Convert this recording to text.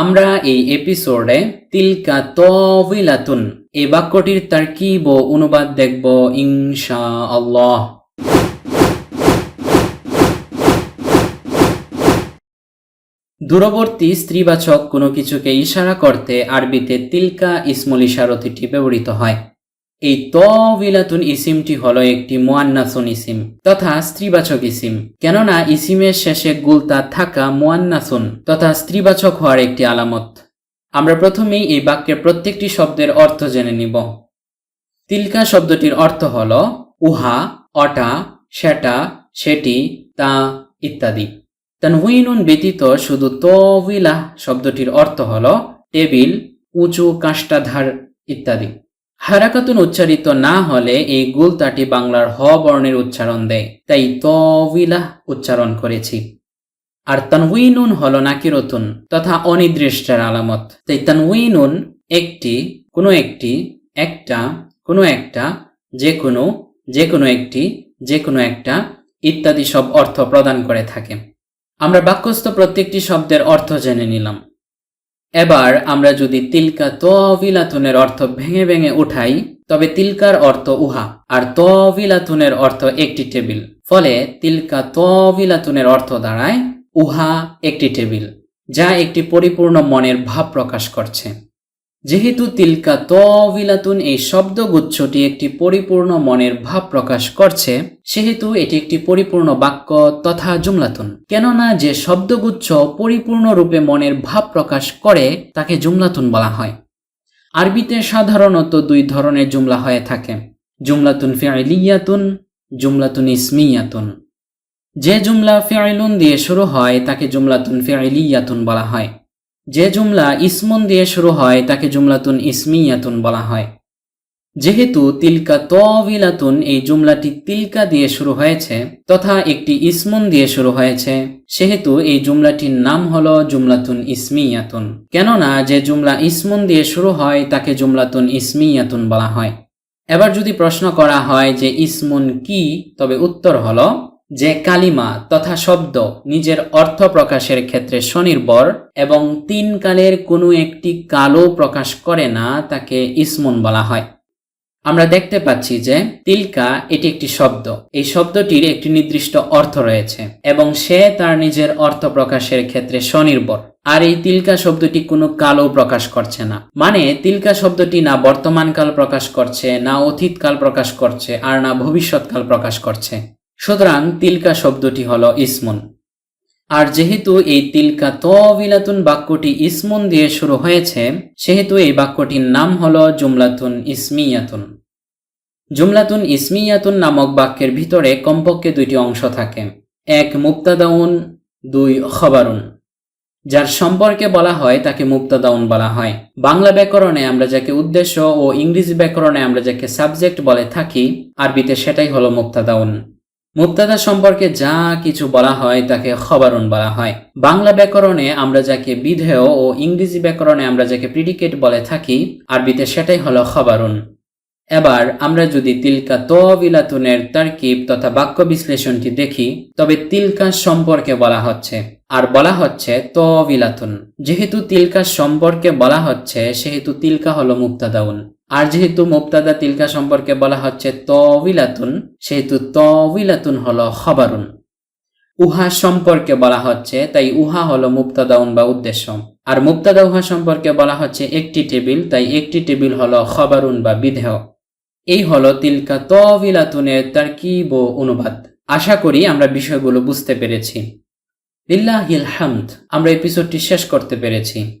আমরা এই এপিসোডে তিলকা তবিলাতুন এই বাক্যটির তারকিব ও অনুবাদ দেখব ইনশা আল্লাহ দূরবর্তী স্ত্রীবাচক কোনো কিছুকে ইশারা করতে আরবিতে তিলকা ইসমল ইশারতিটি ব্যবহৃত হয়। এই তবিলাতুন ইসিমটি হলো একটি মোয়ান্নাসুন ইসিম, তথা স্ত্রীবাচক ইসিম। কেননা ইসিমের শেষে গুলতা থাকা মোয়ান্নাসুন, তথা স্ত্রীবাচক হওয়ার একটি আলামত। আমরা প্রথমেই এই বাক্যের প্রত্যেকটি শব্দের অর্থ জেনে নিব। তিলকা শব্দটির অর্থ হল উহা, অটা, সেটা, সেটি, তা ইত্যাদি। তানহুইনুন ব্যতীত শুধু তবিলা শব্দটির অর্থ হল টেবিল, উঁচু কাষ্টাধার ইত্যাদি। হারাকাতুন উচ্চারিত না হলে এই গুলতাটি বাংলার হ বর্ণের উচ্চারণ দেয়। তাই তবিলা উচ্চারণ করেছি। আর তানহুইনুন হল নাকিরতুন তথা অনির্দিষ্টের আলামত। তাই তানহুইনুন একটি, কোনো একটি, একটা, কোনো একটা, যে কোনো যে কোনো একটি, যে কোনো একটা ইত্যাদি সব অর্থ প্রদান করে থাকে। আমরা বাক্যস্থ প্রত্যেকটি শব্দের অর্থ জেনে নিলাম। এবার আমরা যদি তিলকা তবিলাতুনের অর্থ ভেঙে ভেঙে উঠাই, তবে তিলকার অর্থ উহা। আর তবিলাতুনের অর্থ একটি টেবিল। ফলে তিলকা তবিলাতুনের অর্থ দাঁড়ায় উহা একটি টেবিল, যা একটি পরিপূর্ণ মনের ভাব প্রকাশ করছে। যেহেতু তিলকা তবিলাতুন এই শব্দগুচ্ছটি একটি পরিপূর্ণ মনের ভাব প্রকাশ করছে, সেহেতু এটি একটি পরিপূর্ণ বাক্য তথা জুমলাতুন। কেননা যে শব্দগুচ্ছ পরিপূর্ণরূপে মনের ভাব প্রকাশ করে, তাকে জুমলাতুন বলা হয়। আরবিতে সাধারণত দুই ধরনের জুমলা হয়ে থাকে। জুমলাতুন ফিআলিয়াতুন জুমলাতুন ইসমিয়াতুন। যে জুমলা ফিআইলুন দিয়ে শুরু হয়, তাকে জুমলাতুন ফিআলিয়াতুন বলা হয়। যে জুমলা ইসমুন দিয়ে শুরু হয়, তাকে জুমলাতুন ইসমিয়াতুন বলা হয়। যেহেতু তিলকা তবিলাতুন এই জুমলাটি তিলকা দিয়ে শুরু হয়েছে, তথা একটি ইসমুন দিয়ে শুরু হয়েছে, সেহেতু এই জুমলাটির নাম হল জুমলাতুন ইসমিয়াতুন। কেননা যে জুমলা ইসমুন দিয়ে শুরু হয়, তাকে জুমলাতুন ইসমিয়াতুন বলা হয়। এবার যদি প্রশ্ন করা হয় যে ইসমুন কি, তবে উত্তর হলো যে কালিমা তথা শব্দ নিজের অর্থ প্রকাশের ক্ষেত্রে স্বনির্ভর এবং তিন কালের কোনো একটি কালো প্রকাশ করে না তাকে ইসমুন বলা হয়। আমরা দেখতে পাচ্ছি যে তিলকা এটি একটি শব্দ। এই শব্দটির একটি নির্দিষ্ট অর্থ রয়েছে এবং সে তার নিজের অর্থ প্রকাশের ক্ষেত্রে স্বনির্ভর। আর এই তিলকা শব্দটি কোনো কালও প্রকাশ করছে না। মানে তিলকা শব্দটি না বর্তমান কাল প্রকাশ করছে, না অতীতকাল প্রকাশ করছে, আর না ভবিষ্যৎকাল প্রকাশ করছে। সুতরাং তিলকা শব্দটি হল ইসমুন। আর যেহেতু এই তিলকা তবিলাতুন বাক্যটি ইসমুন দিয়ে শুরু হয়েছে, সেহেতু এই বাক্যটির নাম হল জুমলাতুন ইসমিয়াতুন। জুমলাতুন ইসমিয়াতুন নামক বাক্যের ভিতরে কমপক্ষে দুইটি অংশ থাকে। এক মুক্তাদাউন দুই, খবরুন। যার সম্পর্কে বলা হয়, তাকে মুক্তাদাউন বলা হয়। বাংলা ব্যাকরণে আমরা যাকে উদ্দেশ্য ও ইংরেজি ব্যাকরণে আমরা যাকে সাবজেক্ট বলে থাকি, আরবিতে সেটাই হলো মুক্তাদাউন মুক্তাদা সম্পর্কে যা কিছু বলা হয়, তাকে খবরুন বলা হয়। বাংলা ব্যাকরণে আমরা যাকে বিধেয় ও ইংরেজি ব্যাকরণে আমরা যাকে প্রিডিকেট বলে থাকি, আরবিতে সেটাই হলো খবরুন। এবার আমরা যদি তিলকা তবিলাতুনের তারকিব তথা বাক্য বিশ্লেষণটি দেখি, তবে তিলকা সম্পর্কে বলা হচ্ছে, আর বলা হচ্ছে তবিলাতুন যেহেতু তিলকা সম্পর্কে বলা হচ্ছে, সেহেতু তিলকা হলো মুক্তাদাউন আর যেহেতু মুক্তাদা তিলকা সম্পর্কে বলা হচ্ছে তবিলাতুন সেহেতু তবিলাতুন হলো খবরুন। উহা সম্পর্কে বলা হচ্ছে, তাই উহা হলো মুক্তাদাউন বা উদ্দেশ্য। আর মুক্তাদা উহা সম্পর্কে বলা হচ্ছে একটি টেবিল, তাই একটি টেবিল হলো খবরুন বা বিধেয়। এই হলো তিলকা তবিলাতুনের তারকিব ও অনুবাদ। আশা করি আমরা বিষয়গুলো বুঝতে পেরেছি। লিল্লাহিল হামদ, আমরা এপিসোডটি শেষ করতে পেরেছি।